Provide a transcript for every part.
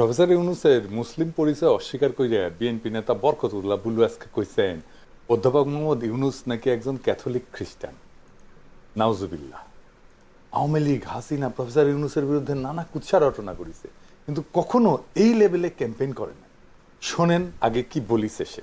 Professor ইউনুসের মুসলিম পরিচয় অস্বীকার করিয়া বিএনপি নেতা বরকতুল্লাহ বুলু আজকে কইছেন, অধ্যাপক মোহাম্মদ ইউনুস নাকি একজন ক্যাথলিক খ্রিস্টান। নাউজুবিল্লাহ। আওয়ামী লীগ, হাসিনা, প্রফেসর ইউনুসের বিরুদ্ধে নানা কুৎসা রটনা করেছে, কিন্তু কখনো এই লেভেলে ক্যাম্পেইন করে না শোনেন আগে কি বলিছে সে।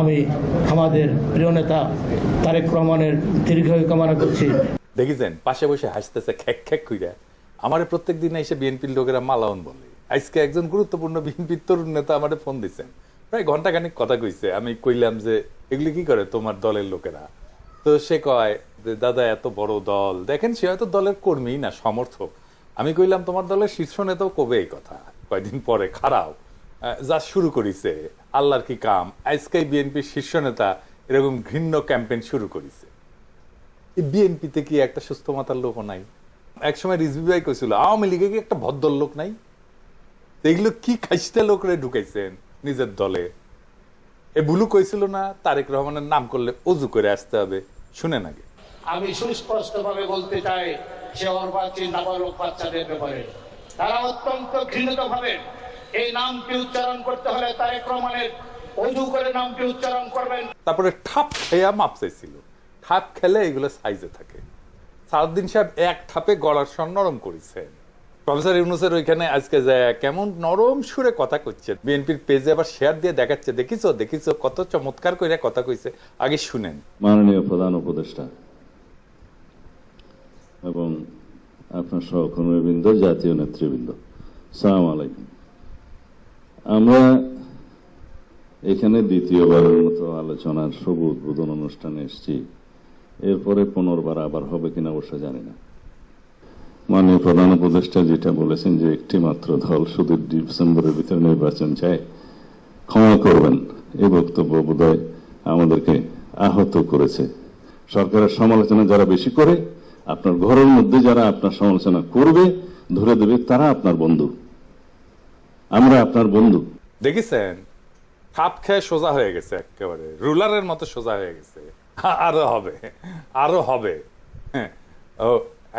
আমি আমাদের প্রিয় নেতা তারেক রহমানের দীর্ঘায়ু কামনা করছি। দেখেছেন, পাশে বসে হাসতেছে, খ্যাক খ্যাক কইরা। আমারে প্রত্যেক দিন এসে বিএনপির লোকেরা মালাউন বলে আজকে একজন গুরুত্বপূর্ণ বিএনপির তরুণ নেতা আমারে ফোন দিছেন। প্রায় ঘন্টাখানিক কথা কইছে। আমি কইলাম যে, এগুলি কি করে তোমার দলের লোকেরা? তো সে কয় যে, দাদা, এত বড় দল। দেখেন, সে হয়তো দলের কর্মী না, সমর্থক। আমি কইলাম, তোমার দলের শীর্ষ নেতাও কবে এই কথা? কয়দিন পরে, খারাপ। যা শুরু করিছে। আল্লাহর কি কাম? আজকে বিএনপির শীর্ষ নেতা এরকম ঘৃণ্য ক্যাম্পেইন শুরু করেছে। বিএনপিতে কি একটা সুস্থ মাতার লোক নাই? একসময় রিজভি ভাই কইছিল, আওয়ামী লীগে কি একটা ভদ্র লোক নাই? এগুলো কি খাইতে লোকরে ঢুকাইছেন নিজের দলে? এ বুলু কইছিল না, তারেক রহমানের নাম করলে অজু করে আসতে হবে? শুনেন আগে। আমি সুস্পষ্ট ভাবে বলতে চাই, সে অর্বাচীন নাবালক বাচ্চাদের ব্যাপারে। তারা অত্যন্ত ঘৃণিত ভাবে এই নামটি উচ্চারণ করতে হলে তারেক রহমানের অজু করে নামটি উচ্চারণ করবেন। তারপরে ঠাপ খেয়া মাপ চাইছিল ঠাপ খেলে এগুলো সাইজে থাকে। সাউদ্দিন সাহেব এক ঠাপে গলার স্বর নরম করেছেন। প্রফেসর ইউনুসের ওইখানে আজকে যায় কেমন নরম সুরে কথা কইছে। বিএনপির পেজে আবার শেয়ার দিয়ে দেখাচ্ছে দেখিছো দেখিছো কত চমৎকার করে কথা কইছে। আগে শুনেন। মাননীয় প্রধান উপদেষ্টা এবং আপনার সহকর্মীবৃন্দ জাতীয় নেতৃবৃন্দ সালাম আলাইকুম। আমরা এখানে দ্বিতীয়বারের মতো আলোচনার শুভ উদ্বোধন অনুষ্ঠানে এসেছি। এরপরে পুনর্বার আবার হবে কিনা অবশ্য জানি না। মাননীয় প্রধান উপদেষ্টা যেটা বলেছেন যে একটি মাত্র দল শুধু ডিসেম্বরের ভিতরে নির্বাচন চায়, ক্ষমা করবেন। এই বক্তব্য বোধহয় আমাদেরকে আহত করেছে। সরকারের সমালোচনা যারা বেশি করে, আপনার ঘরের মধ্যে যারা আপনার সমালোচনা করবে, ধরে দেবে তারা আপনার বন্ধু। আমরা আপনার বন্ধু। দেখেছেন? খাপ খেয়ে সোজা হয়ে গেছে একেবারে। রুলারের মতো সোজা হয়ে গেছে। আরও হবে আরও হবে। হ্যাঁ, ও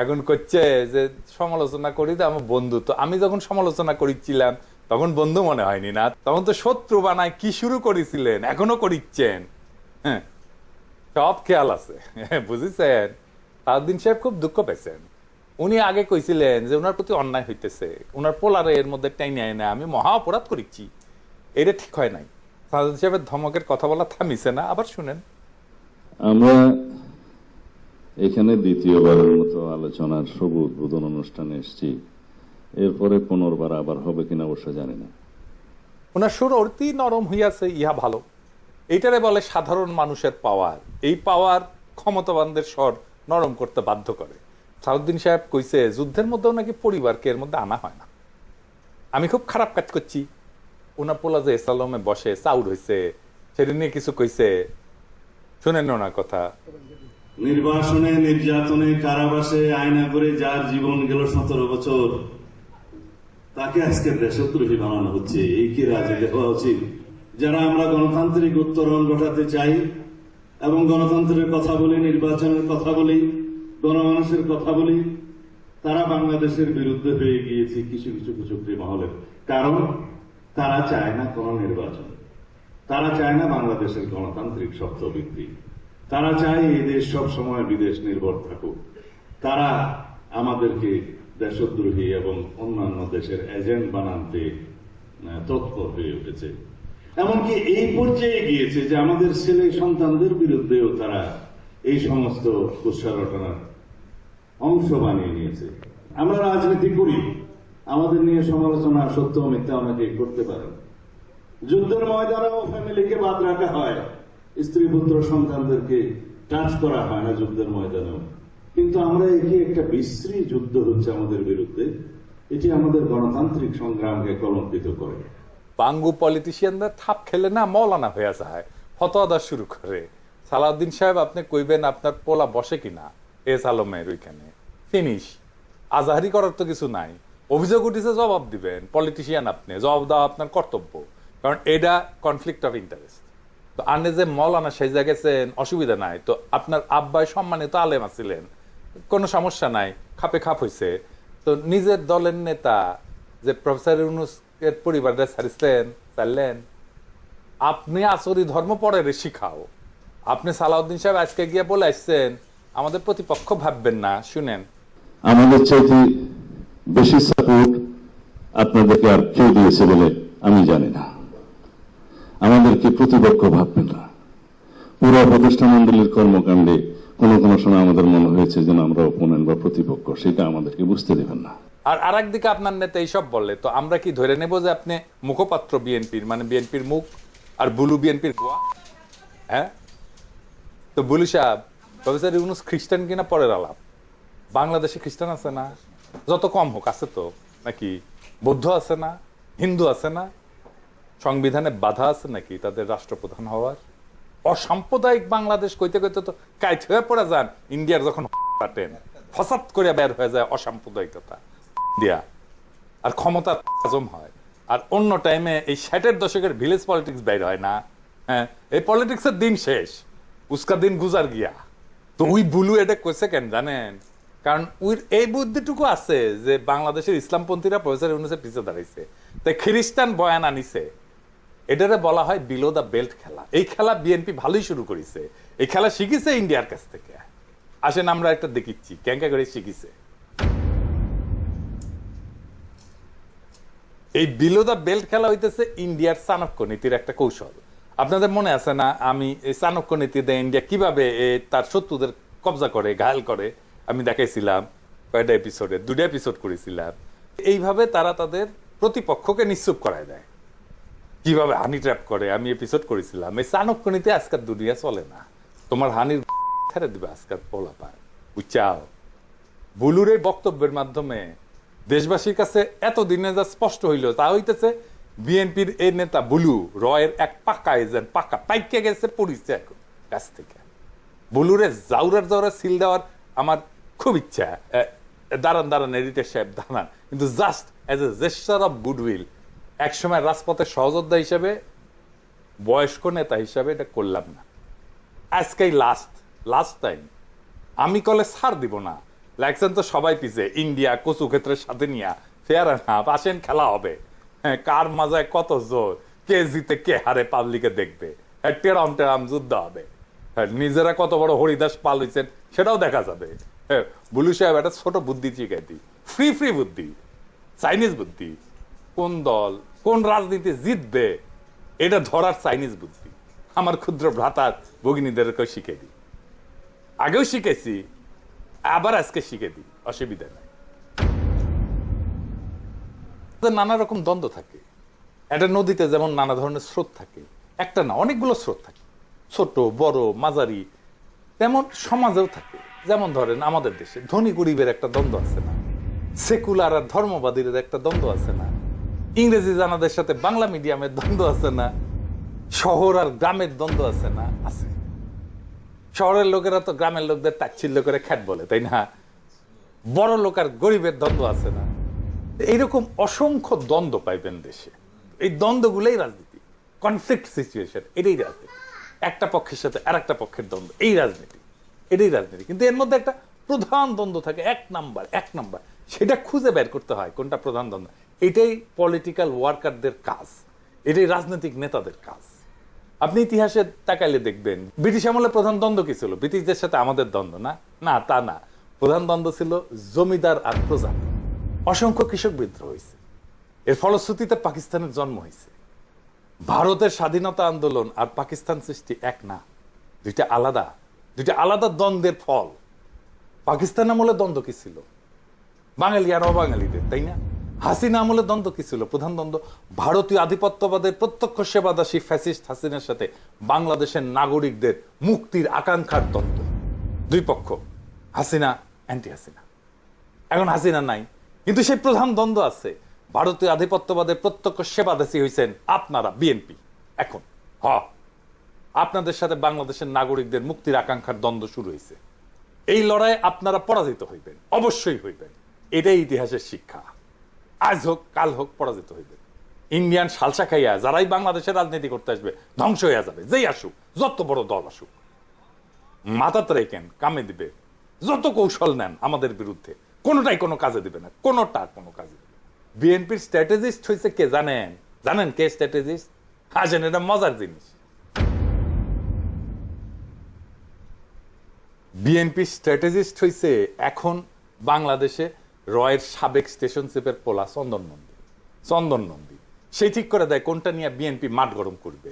এখন করছে যে সমালোচনা করি তো আমার বন্ধু। তো আমি যখন সমালোচনা করিছিলাম তখন বন্ধু মনে হয়নি না। তখন তো শত্রু বানায় কি শুরু করেছিলেন? এখনও করিচ্ছেন। হ্যাঁ। সব খেয়াল আছে। বুঝেছেন? সাউদ্দিন সাহেব খুব দুঃখ পেয়েছেন। উনি আগে কইছিলেন যে ওনার প্রতি অন্যায় হইতেছে। ওনার পোলারে এর মধ্যে টাইনে না আমি মহা অপরাধ করিচ্ছি। এটা ঠিক হয় নাই। সাউদ্দিন সাহেবের ধমকের কথা বলা থামিছে না আবার শুনেন। আমরা এখানে দ্বিতীয়বারের মতো আলোচনার শুভ উদ্বোধন অনুষ্ঠানে এসেছি। এরপরে পুনর্বার আবার হবে কিনা অবশ্য জানি না। ওনার সুর অতি নরম হইয়াছে ইহা ভালো। এইটারে বলে সাধারণ মানুষের পাওয়ার। এই পাওয়ার ক্ষমতাবানদের স্বর নরম করতে বাধ্য করে। সাউদ্দিন সাহেব কইছে, যুদ্ধের মধ্যেও নাকি পরিবারকে এর মধ্যে আনা হয় না। আমি খুব খারাপ কাজ করছি। ওনার পোলা যে এসালমে বসে চাউর হয়েছে সেটা নিয়ে কিছু কইছে। শুনেন ওনার কথা। নির্বাসনে, নির্যাতনে, কারাবাসে আয়না করে যার জীবন গেল সতেরো বছর, তাকে আজকে দেশদ্রোহী বানানো হচ্ছে। এই কি রাজনীতি হওয়া উচিত? যারা আমরা গণতান্ত্রিক উত্তরণ ঘটাতে চাই এবং গণতন্ত্রের কথা বলি, নির্বাচনের কথা বলি গণমানুষের কথা বলি, তারা বাংলাদেশের বিরুদ্ধে হয়ে গিয়েছে কিছু কিছু কুচুকরি মহলের। কারণ, তারা চায় না কোন নির্বাচন। তারা চায় না বাংলাদেশের গণতান্ত্রিক শব্দবৃদ্ধি তারা চায় এই দেশ সব সময় বিদেশ নির্ভর থাকুক। তারা আমাদেরকে দেশদ্রোহী এবং অন্যান্য দেশের এজেন্ট বানাতে তৎপর হয়ে উঠেছে। এমনকি এই পর্যায়ে গিয়েছে যে আমাদের ছেলে সন্তানদের বিরুদ্ধেও তারা এই সমস্ত কুৎসারটনার অংশ বানিয়ে নিয়েছে। আমরা রাজনীতি করি, আমাদের নিয়ে সমালোচনা, সত্য, মিথ্যা অনেকে করতে পারেন। যুদ্ধের ময়দানেও ফ্যামিলিকে বাদ রাখা হয়, স্ত্রী পুত্র সন্তানদেরকে টাচ করা হয় না যুদ্ধের ময়দানেও। কিন্তু আমরা একে একটা বিশ্রী যুদ্ধ হচ্ছে আমাদের বিরুদ্ধে, এটি আমাদের গণতান্ত্রিক সংগ্রামকে কলঙ্কিত করে। বাঙ্গু পলিটিশিয়ানরা থাপ খেলে না মৌলানা হয়ে যায় ফতোয়াদা শুরু করে। সালাউদ্দিন সাহেব, আপনি কইবেন আপনার পোলা বসে কিনা? এস আলমের ওইখানে। ফিনিশ। আজাহারি করার তো কিছু নাই। অভিযোগ উঠেছে, জবাব দিবেন। পলিটিশিয়ান আপনি, জবাব দেওয়া আপনার কর্তব্য। কারণ এটা কনফ্লিক্ট অফ ইন্টারেস্ট তো আপনি যে মৌলানা সেজা গেছেন, অসুবিধা নাই। তো আপনার আব্বাই সম্মানিত আলেম আছিলেন। কোনো সমস্যা নাই, খাপে খাপ হইছে। তো নিজের দলের নেতা যে প্রফেসর ইউনুস এর পরিবারটা ছাড়িছেন চাইলেন আপনি আসরি ধর্ম পরে রে শিখাও। আপনি সালাউদ্দিন সাহেব আজকে গিয়ে বলে আসছেন আমাদের প্রতিপক্ষ ভাববেন না শুনেন। আমাদের চাইতে বেশি সাপোর্ট আপনাদেরকে আর কেউ দিয়েছে বলে আমি জানি না। আমাদেরকে প্রতিপক্ষ ভাববেন না। পুরো প্রতিষ্ঠা মন্ডলীর কর্মকাণ্ডে কোনো কোনো সময় আমাদের মনে হয়েছে যেন আমরা অপোনেন্ট বা প্রতিপক্ষ সেটা আমাদেরকে বুঝতে দেবেন না। আর আর একদিকে আপনার নেতা এইসব বললে তো আমরা কি ধরে নেব যে আপনি মুখপাত্র বিএনপির মানে বিএনপির মুখ আর বুলু বিএনপির গোয়া? হ্যাঁ? তো বুলু সাহেব, প্রফেসর ইউনুস খ্রিস্টান কিনা পরের আলাপ? বাংলাদেশে খ্রিস্টান আছে না? যত কম হোক, আছে তো? নাকি বৌদ্ধ আছে না? হিন্দু আছে না? সংবিধানে বাধা আছে নাকি তাদের রাষ্ট্রপ্রধান হওয়ার? অসাম্প্রদায়িক বাংলাদেশ কইতে কইতে তো কাইট হয়ে পড়ে যান, ইন্ডিয়ার যখন কাটেন ফসাদ করে বের হয়ে যায় অসাম্প্রদায়িকতা। দিয়া। আর ক্ষমতা হজম হয়। আর অন্য টাইমে এই ষাটের দশকের ভিলেজ পলিটিক্স বের হয় না। হ্যাঁ এই পলিটিক্সের দিন শেষ। উস্কা দিন গুজার গিয়া। তো ওই বুলু এটা কইছে কেন জানেন? কারণ ওই এই বুদ্ধিটুকু আছে যে বাংলাদেশের ইসলামপন্থীরা প্রফেসর ইউনুসের পিছিয়ে দাঁড়াইছে। তাই খ্রিস্টান বয়ান আনিছে। এটারে বলা হয় বিলো দ্য বেল্ট খেলা। এই খেলা বিএনপি ভালোই শুরু করেছে। এই খেলা শিখেছে ইন্ডিয়ার কাছ থেকে। আসেন আমরা একটা দেখিচ্ছি। ক্যাঙ্কা করে শিখিছে। এই বিলো দ্য বেল্ট খেলা হইতেছে ইন্ডিয়ার চাণক্য নীতির একটা কৌশল। আপনাদের মনে আছে না, আমি চাণক্য নীতিতে ইন্ডিয়া কীভাবে তার শত্রুদের কবজা করে, ঘায়াল করে? আমি দেখাইছিলাম কয়টা এপিসোডে দুটা এপিসোড করেছিলাম। এইভাবে তারা তাদের প্রতিপক্ষকে নিশ্চুপ করায় দেয়। কীভাবে হানি ট্র্যাপ করে, আমি এপিসোড করেছিলাম। এই চাণক্য নীতি আজকাল দুনিয়া চলে না। তোমার হানির ছেড়ে দিবে আজকাল পোলা পায় বুঝছাও? বুলুর এই বক্তব্যের মাধ্যমে দেশবাসীর কাছে এত দিনে যা স্পষ্ট হইল, তা হইতেছে বিএনপির এই নেতা বুলু রয়ের এক পাকা এজেন্ট, পাকা পাইকে গেছে পড়িছে এখন কাছ থেকে। বুলুরে জাউরার জাউরা সিল দেওয়ার আমার খুব ইচ্ছা। দাঁড়ান দাঁড়ান, এডিটর সাহেব, দাঁড়ান। কিন্তু just as a gesture of goodwill একসময় রাজপথের সহযোদ্ধা হিসাবে, বয়স্ক নেতা হিসাবে এটা করলাম না। আজকেই লাস্ট লাস্ট টাইম আমি কলে ছাড় দিব না। লাগছেন তো সবাই পিছে, ইন্ডিয়া, কচু ক্ষেত্রের সাথে নিয়া। ফেয়ার না আসেন, খেলা হবে। হ্যাঁ কার মাজায় কত জোর? কে জিতে, কে হারে পাবলিকে দেখবে? হ্যাঁ টেরাম টেরাম যুদ্ধ হবে। হ্যাঁ নিজেরা কত বড় হরিদাস পাল হইছেন, সেটাও দেখা যাবে। হ্যাঁ বুলু সাহেব একটা ছোট বুদ্ধি শিখাই দিই। ফ্রি ফ্রি বুদ্ধি, চাইনিজ বুদ্ধি। কোন দল, কোন রাজনীতি জিতবে, এটা ধরার চাইনিজ বুদ্ধি। আমার ক্ষুদ্র ভ্রাতার ভগিনীদেরকে শিখে দিই। আগেও শিখেছি, আবার আজকে শিখে দিই। অসুবিধা নাই। নানা রকম দ্বন্দ্ব থাকে। একটা নদীতে যেমন নানা ধরনের স্রোত থাকে, একটা না, অনেকগুলো স্রোত থাকে। ছোট, বড়, মাঝারি, তেমন সমাজেও থাকে। যেমন ধরেন আমাদের দেশে ধনী গরিবের একটা দ্বন্দ্ব আছে না, সেকুলার আর ধর্মবাদীদের একটা দ্বন্দ্ব আছে না, ইংরেজি জানাদের সাথে বাংলা মিডিয়ামের দ্বন্দ্ব আছে না, শহর আর গ্রামের দ্বন্দ্ব আছে না, আছে। শহরের লোকেরা তো গ্রামের লোকদের তাচ্ছিল্য করে খ্যাট বলে, তাই না? বড় লোক আর গরিবের দ্বন্দ্ব আছে না। এইরকম অসংখ্য দ্বন্দ্ব পাইবেন দেশে। এই দ্বন্দ্বগুলোই রাজনীতি। কনফ্লিক্ট সিচুয়েশন এটাই রাজনীতি। একটা পক্ষের সাথে আর একটা পক্ষের দ্বন্দ্ব, এই রাজনীতি। এটাই রাজনীতি। কিন্তু এর মধ্যে একটা প্রধান দ্বন্দ্ব থাকে, এক নাম্বার এক নাম্বার। সেটা খুঁজে বের করতে হয় কোনটা প্রধান দ্বন্দ্ব। এটাই পলিটিক্যাল ওয়ার্কারদের কাজ। এটাই রাজনৈতিক নেতাদের কাজ। আপনি ইতিহাসে তাকাইলে দেখবেন, ব্রিটিশ আমলে প্রধান দ্বন্দ্ব কি ছিল? ব্রিটিশদের সাথে আমাদের দ্বন্দ্ব না? না, তা না। প্রধান দ্বন্দ্ব ছিল জমিদার আর প্রজা অসংখ্য কৃষক বিদ্রোহ হয়েছে। এর ফলশ্রুতিতে পাকিস্তানের জন্ম হয়েছে। ভারতের স্বাধীনতা আন্দোলন আর পাকিস্তান সৃষ্টি এক না, দুইটা আলাদা দুইটা আলাদা দ্বন্দ্বের ফল। পাকিস্তান আমলে দ্বন্দ্ব কি ছিল? বাঙালি আর অবাঙালিদের, তাই না? হাসিনা আমলে দ্বন্দ্ব কি ছিল? প্রধান দ্বন্দ্ব, ভারতীয় আধিপত্যবাদের প্রত্যক্ষ সেবাদাসী ফ্যাসিস্ট হাসিনার সাথে বাংলাদেশের নাগরিকদের মুক্তির আকাঙ্ক্ষার দ্বন্দ্ব। দুই পক্ষ, হাসিনা অ্যান্টি হাসিনা এখন হাসিনা নাই। কিন্তু সেই প্রধান দ্বন্দ্ব আছে। ভারতীয় আধিপত্যবাদের প্রত্যক্ষ সেবাদেশী হয়েছেন আপনারা, বিএনপি। এখন, হ। আপনাদের সাথে বাংলাদেশের নাগরিকদের মুক্তির আকাঙ্ক্ষার দ্বন্দ্ব শুরু হয়েছে এই লড়াই আপনারা পরাজিত হইবেন, অবশ্যই হইবেন। এটাই ইতিহাসের শিক্ষা। আজ হোক, কাল হোক, পরাজিত হইবেন। ইন্ডিয়ান সালসা খাইয়া যারাই বাংলাদেশের রাজনীতি করতে আসবে, ধ্বংস হইয়া যাবে। যেই আসুক, যত বড় দল আসুক। মাথাতে রেখেন কামে দিবে। যত কৌশল নেন আমাদের বিরুদ্ধে। কোনোটাই কোনো কাজে দিবে না, কোনোটা কোনো কাজে দিবে বিএনপির স্ট্র্যাটেজিস্ট হয়েছে কে জানেন? জানেন কে স্ট্র্যাটেজিস্ট হাজেন এটা মজার জিনিস। বিএনপি স্ট্র্যাটেজিস্ট হয়েছে এখন বাংলাদেশে রয়ের সাবেক স্টেশন চিপের পোলা চন্দন নন্দী। চন্দন নন্দী। সেই ঠিক করে দেয় কোনটা নিয়ে বিএনপি মাঠ গরম করবে।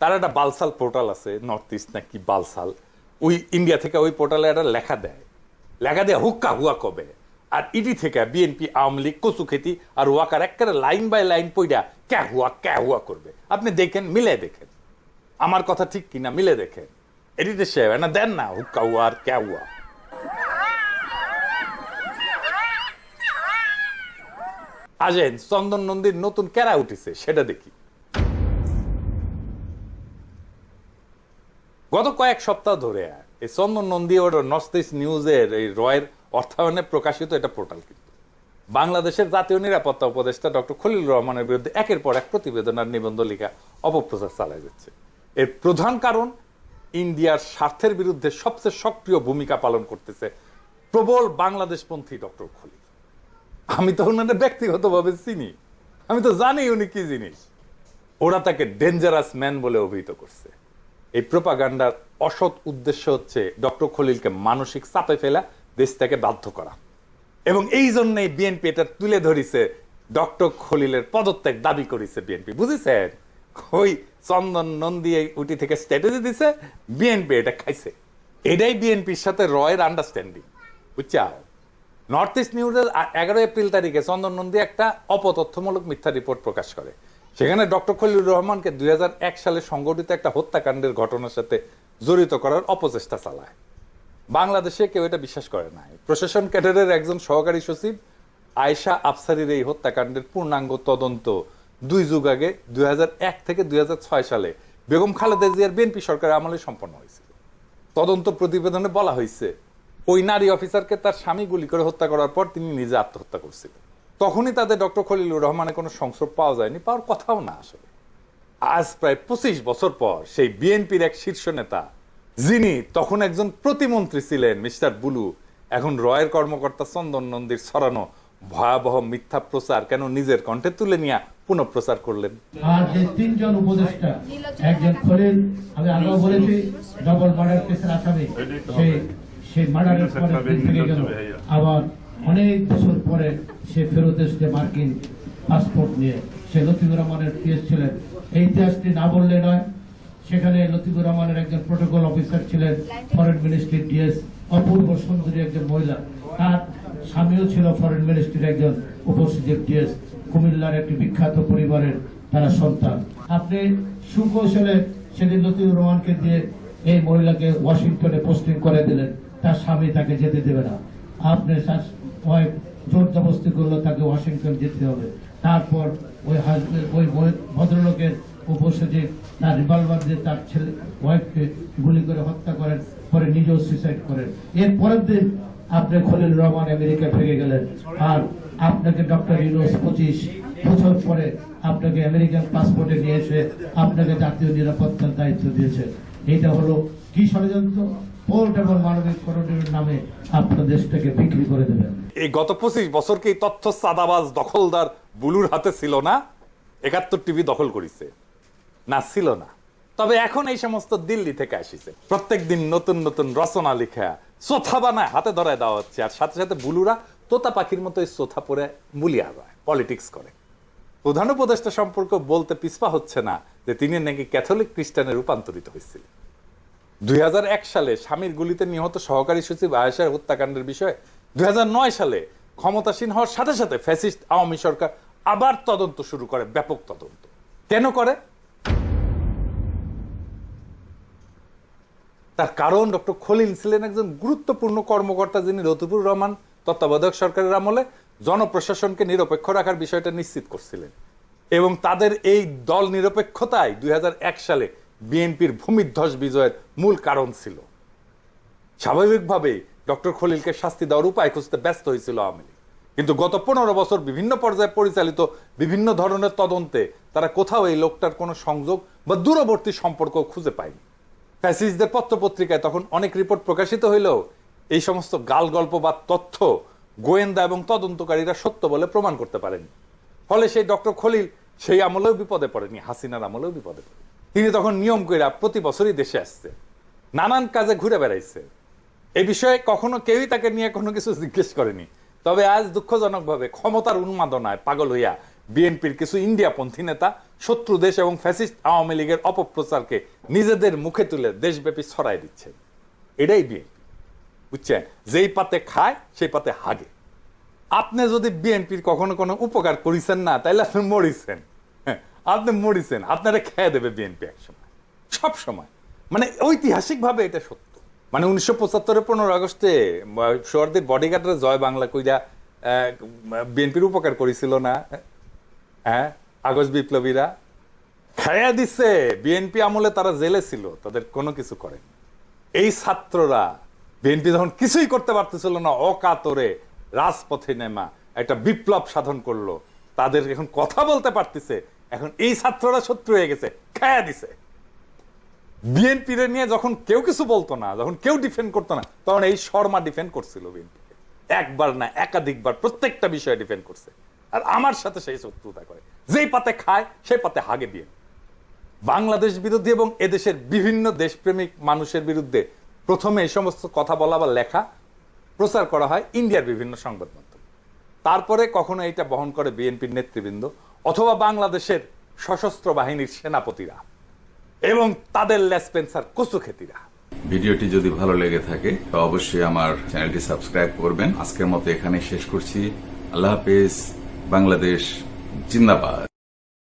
তার একটা বালসাল পোর্টাল আছে নর্থ ইস্ট নাকি বালসাল। ওই ইন্ডিয়া থেকে ওই পোর্টালে একটা লেখা দেয়। লেখা দেয়, হুক্কা হুয়া কবে? আর ইডি থেকে বিএনপি, আওয়ামী লীগ কচু খেতি আর ওয়াকার একেবারে লাইন বাই লাইন পইডা ক্যা হুয়া ক্যা হুয়া করবে। আপনি দেখেন, মিলে দেখেন। আমার কথা ঠিক কিনা, মিলে দেখেন। এডিটর সাহেব না, দেন না, হুক্কা হুয়া আর ক্যা হুয়া আজেন চন্দন নন্দীর নতুন কেরা উঠেছে, সেটা দেখি। গত কয়েক সপ্তাহ ধরে, এই চন্দন নন্দী ওর ইস্ট নিউজের এই রয়ের অর্থায়নে প্রকাশিত এটা পোর্টাল কিন্তু। বাংলাদেশের জাতীয় নিরাপত্তা উপদেষ্টা ডক্টর খলিল রহমানের বিরুদ্ধে একের পর এক প্রতিবেদন আর নিবন্ধ লেখা অপপ্রচার চালায় যাচ্ছে। এর প্রধান কারণ, ইন্ডিয়ার স্বার্থের বিরুদ্ধে সবচেয়ে সক্রিয় ভূমিকা পালন করতেছে প্রবল বাংলাদেশপন্থী ডক্টর খলিল। আমি তো ওনাদের ব্যক্তিগতভাবে চিনি। আমি তো জানি উনি কি জিনিস। ওরা তাকে ডেঞ্জারাস ম্যান বলে অভিহিত করছে। এই প্রোপাগান্ডার অসৎ উদ্দেশ্য হচ্ছে ডক্টর খলিলকে মানসিক চাপে ফেলা দেশ থেকে বাধ্য করা। এবং এই জন্যই বিএনপি এটা তুলে ধরিছে ডক্টর খলিলের পদত্যাগ দাবি করেছে বিএনপি বুঝেছেন? ওই চন্দন নন্দী উটি থেকে স্ট্র্যাটেজি দিছে বিএনপি এটা খাইছে। এটাই বিএনপির সাথে রয়ের আন্ডারস্ট্যান্ডিং বুঝছাও নর্থ ইস্ট নিউজের এগারো এপ্রিল তারিখে চন্দন নন্দী একটা অপতথ্যমূলক মিথ্যা রিপোর্ট প্রকাশ করে। সেখানে ডক্টর খলিলুর রহমানকে দুই হাজার এক সালে সংগঠিত একটা হত্যাকাণ্ডের ঘটনার সাথে জড়িত করার অপচেষ্টা চালায়। বাংলাদেশে কেউ এটা বিশ্বাস করে নাই। প্রশাসন ক্যাডারের একজন সহকারী সচিব আয়শা আফসারির এই হত্যাকাণ্ডের পূর্ণাঙ্গ তদন্ত দুই যুগ আগে, দুই এক থেকে দুই হাজার ছয় সালে বেগম খালেদা জিয়ার বিএনপি সরকারের আমলে সম্পন্ন হয়েছিল। তদন্ত প্রতিবেদনে বলা হয়েছে, ওই নারী অফিসারকে তার স্বামী গুলি করে হত্যা করার পর তিনি নিজে আত্মহত্যা করছিলেন। তখনই তাদের ডক্টর খলিলুর রহমানের কোনো সংস্রব পাওয়া যায়নি, পাওয়ার কথাও না আসলে। আজ প্রায় পঁচিশ বছর পর সেই বিএনপির এক শীর্ষ নেতা যিনি তখন একজন প্রতিমন্ত্রী ছিলেন মিস্টার বুলু। এখন রয়ের কর্মকর্তা চন্দন নন্দীর ছড়ানো ভয়াবহ মিথ্যা প্রচার কেন নিজের কণ্ঠে তুলে নিয়ে পুনঃপ্রচার করলেন? আর যে তিনজন উপদেষ্টা একজন খলিল আমি আগেও বলেছি ডবল মার্ডার কেসের আসামি। সেই সেই মার্ডারের পরে থেকে গেল। আবার অনেক বছর পরে সে ফেরত এসছে মার্কিন পাসপোর্ট নিয়ে। সে লতিফুর রহমানের পিএস ছিলেন। এই ইতিহাসটি না বললে নয় সেখানে লতিফুর রহমানের একজন প্রোটোকল অফিসার ছিলেন ফরেন মিনিস্ট্রির ডিএস অপূর্ব সুন্দরী একজন মহিলা। তার স্বামীও ছিল ফরেন মিনিস্ট্রির একজন উপসচিব ডিএস কুমিল্লার একটি বিখ্যাত পরিবারের তারা সন্তান। আপনি সুকৌশলে সেদিন লতিফুর রহমানকে দিয়ে এই মহিলাকে ওয়াশিংটনে পোস্টিং করে দিলেন, তার স্বামী তাকে যেতে দেবে না। আপনি জোর জবস্তি করল তাকে ওয়াশিংটন যেতে হবে। তারপর ওই ওই ভদ্রলোকের উপসচিব তার রিভলভার দিয়ে তার ছেলে ওয়াইফকে গুলি করে হত্যা করেন, পরে নিজেও সুইসাইড করেন। এর পরের দিন আপনি খলিল রহমান আমেরিকা ভেঙে গেলেন। আর আপনাকে ডক্টর ইউনুস পঁচিশ বছর পরে আপনাকে আমেরিকান পাসপোর্টে নিয়ে এসে আপনাকে জাতীয় নিরাপত্তার দায়িত্ব দিয়েছে। এটা হলো কি ষড়যন্ত্র? মানবিক নামে আপনার দেশটাকে বিক্রি করে এই গত পঁচিশ বছর তথ্য সাদাবাজ দখলদার বুলুর হাতে ছিল না? একাত্তর টিভি দখল করেছে। না, ছিল না। তবে এখন এই সমস্ত দিল্লি থেকে আসিছে। প্রত্যেক দিন নতুন নতুন রচনা লিখা সোথা বানায়, হাতে ধরায় দেওয়া হচ্ছে। আর সাথে সাথে বুলুরা তোতা পাখির মতো এই সোথা পরে মুলিয়া যায় পলিটিক্স করে। প্রধান উপদেষ্টা সম্পর্ক বলতে পিছপা হচ্ছে না যে তিনি নাকি ক্যাথলিক খ্রিস্টানে রূপান্তরিত হয়েছিলেন। দুই সালে স্বামীর গুলিতে নিহত সহকারী সচিব আয়েশার হত্যাকাণ্ডের বিষয়ে দুই হাজার নয় সালে ক্ষমতাসীন হওয়ার সাথে সাথে ফ্যাসিস্ট আওয়ামী সরকার আবার তদন্ত শুরু করে, ব্যাপক তদন্ত। কেন করে? তার কারণ ডক্টর খলিল ছিলেন একজন গুরুত্বপূর্ণ কর্মকর্তা যিনি লতিফুর রহমান তত্ত্বাবধায়ক সরকারের আমলে জনপ্রশাসনকে নিরপেক্ষ রাখার বিষয়টা নিশ্চিত করছিলেন। এবং তাদের এই দল নিরপেক্ষতাই দুই হাজার এক সালে বিএনপির ভূমিধ্বস বিজয়ের মূল কারণ ছিল। স্বাভাবিকভাবেই ডক্টর খলিলকে শাস্তি দেওয়ার উপায় খুঁজতে ব্যস্ত হয়েছিল আওয়ামী লীগ। কিন্তু গত পনেরো বছর বিভিন্ন পর্যায়ে পরিচালিত বিভিন্ন ধরনের তদন্তে তারা কোথাও এই লোকটার কোনো সংযোগ বা দূরবর্তী সম্পর্ক খুঁজে পায়নি। ফ্যাসিস্টদের পত্রপত্রিকায় তখন অনেক রিপোর্ট প্রকাশিত হইলেও এই সমস্ত গাল গল্প বা তথ্য গোয়েন্দা এবং তদন্তকারীরা সত্য বলে প্রমাণ করতে পারেনি। ফলে সেই ডক্টর খলিল সেই আমলেও বিপদে পড়েনি, হাসিনার আমলেও বিপদে পড়ে তিনি তখন নিয়ম কইরা প্রতি বছরই দেশে আসছে, নানান কাজে ঘুরে বেড়াইছে। এ বিষয়ে কখনো কেউই তাকে নিয়ে কোনো কিছু জিজ্ঞেস করেনি। তবে আজ দুঃখজনকভাবে ক্ষমতার উন্মাদনায় পাগল হইয়া বিএনপির কিছু ইন্ডিয়াপন্থী নেতা শত্রু দেশ এবং ফ্যাসিস্ট আওয়ামী লীগের অপপ্রচারকে নিজেদের মুখে তুলে দেশব্যাপী ছড়াই দিচ্ছে। এটাই বিএনপি। বুঝছেন? যেই পাতে খায় সেই পাতে হাগে। আপনি যদি বিএনপির কখনো কোনো উপকার করিছেন না তাইলে আপনি মরিছেন। হ্যাঁ, আপনি মরিছেন। আপনারা খেয়ে দেবে বিএনপি একসময়। সব সময় মানে ঐতিহাসিকভাবে এটা সত্য। মানে উনিশশো পঁচাত্তরের পনেরো আগস্টে সোয়ারদের বডিগার্ডরা জয় বাংলা কইরা বিএনপির উপকার করেছিল না। হ্যাঁ আগস্ট বিপ্লবীরা খায়া দিচ্ছে বিএনপি আমলে তারা জেলে ছিল, তাদের কোনো কিছু করেনি। এই ছাত্ররা বিএনপি যখন কিছুই করতে পারতেছিল না, অকাতরে রাজপথে নেমা, একটা বিপ্লব সাধন করল। তাদের এখন কথা বলতে পারতেছে, এখন এই ছাত্ররা শত্রু হয়ে গেছে, খায়া দিছে। বিএনপি নিয়ে যখন কেউ কিছু বলতো না, যখন কেউ ডিফেন্ড করতো না, তখন এই শর্মা ডিফেন্ড করছিল বিএনপি একবার না, একাধিকবার, প্রত্যেকটা বিষয়ে ডিফেন্ড করছে। আর আমার সাথে সেই শত্রুতা করে। যেই পাতে খায়, সেই পাতে হাগে দিয়ে। বাংলাদেশ বিরোধী এবং এদেশের বিভিন্ন দেশপ্রেমিক মানুষের বিরুদ্ধে প্রথমে এই সমস্ত কথা বলা বা লেখা প্রচার করা হয় ইন্ডিয়ার বিভিন্ন সংবাদ মাধ্যম। তারপরে কখনো এটা বহন করে বিএনপির নেতৃবৃন্দ অথবা বাংলাদেশের সশস্ত্র বাহিনীর সেনাপতিরা এবং তাদের লেসপেন্সার কচু খেতিরা ভিডিওটি যদি ভালো লেগে থাকে অবশ্যই আমার চ্যানেলটি সাবস্ক্রাইব করবেন। আজকের মতো এখানে শেষ করছি। আল্লাহ হাফেজ। বাংলাদেশ জিন্দাবাদ।